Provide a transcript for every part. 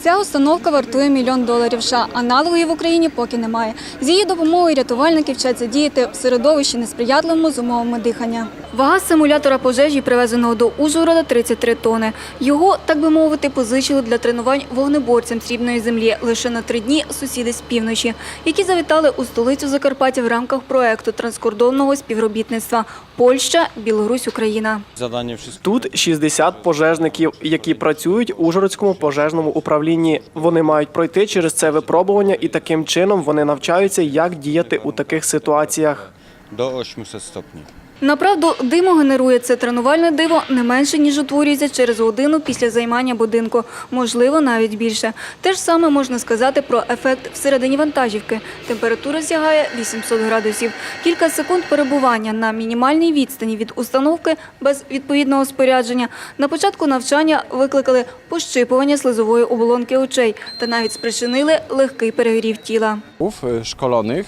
Ця установка вартує мільйон доларів США. Аналогів в Україні поки немає. З її допомогою рятувальники вчаться діяти в середовищі несприятливому з умовами дихання. Вага симулятора пожежі, привезеного до Ужгорода, 33 тони. Його, так би мовити, позичили для тренувань вогнеборцям срібної землі лише на три дні сусіди з півночі, які завітали у столицю Закарпаття в рамках проекту транскордонного співробітництва Польща, Білорусь, Україна. Тут 60 пожежників, які працюють у Ужгородському пожежному управлінні. Вони мають пройти через це випробування, і таким чином вони навчаються, як діяти у таких ситуаціях. Do 800 stopni. Направду, диму генерує це тренувальне диво не менше, ніж утворюється через годину після займання будинку, можливо, навіть більше. Те ж саме можна сказати про ефект всередині вантажівки. Температура сягає 800 градусів. Кілька секунд перебування на мінімальній відстані від установки без відповідного спорядження. На початку навчання викликали пощипування слизової оболонки очей та навіть спричинили легкий перегрів тіла. e, szkolonych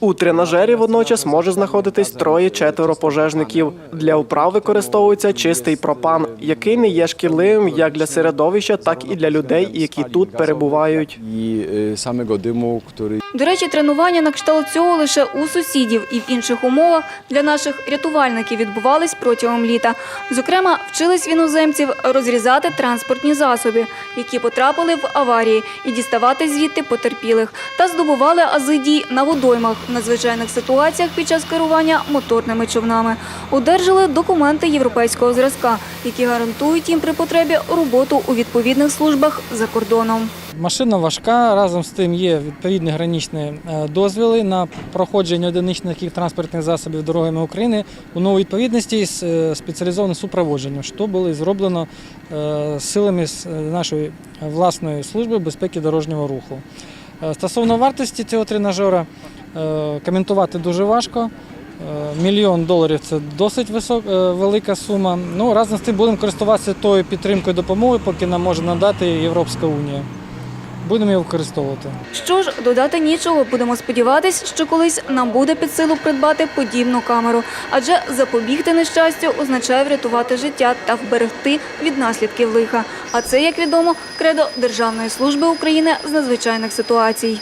У тренажері водночас може знаходитись троє-четверо пожежників. Для вправ використовується чистий пропан, який не є шкідливим як для середовища, так і для людей, які тут перебувають. dymu, До речі, тренування на кшталт цього лише у сусідів і в інших умовах для наших рятувальників відбувались протягом літа. Зокрема, вчились іноземців розрізати транспортні засоби, які потрапили в аварії, і діставати звідти потерпілих, та здобували ази дій на водоймах в надзвичайних ситуаціях під час керування моторними човнами. Одержали документи європейського зразка, які гарантують їм при потребі роботу у відповідних службах за кордоном. Машина важка, разом з тим є відповідні граничні е, дозвіли на проходження одиничних транспортних засобів дорогами України у новій відповідності з е, спеціалізованим супроводженням, що було зроблено е, силами нашої власної служби безпеки дорожнього руху. Стосовно вартості цього тренажера коментувати дуже важко. Е, Мільйон доларів це досить висок, е, велика сума. Ну, разом з тим будемо користуватися тою підтримкою допомоги, поки нам може надати Європейська Унія. Будемо її використовувати. Що ж, додати нічого, будемо сподіватись, що колись нам буде під силу придбати подібну камеру, адже запобігти нещастю означає врятувати життя та вберегти від наслідків лиха. А це, як відомо, кредо Державної служби України з надзвичайних ситуацій.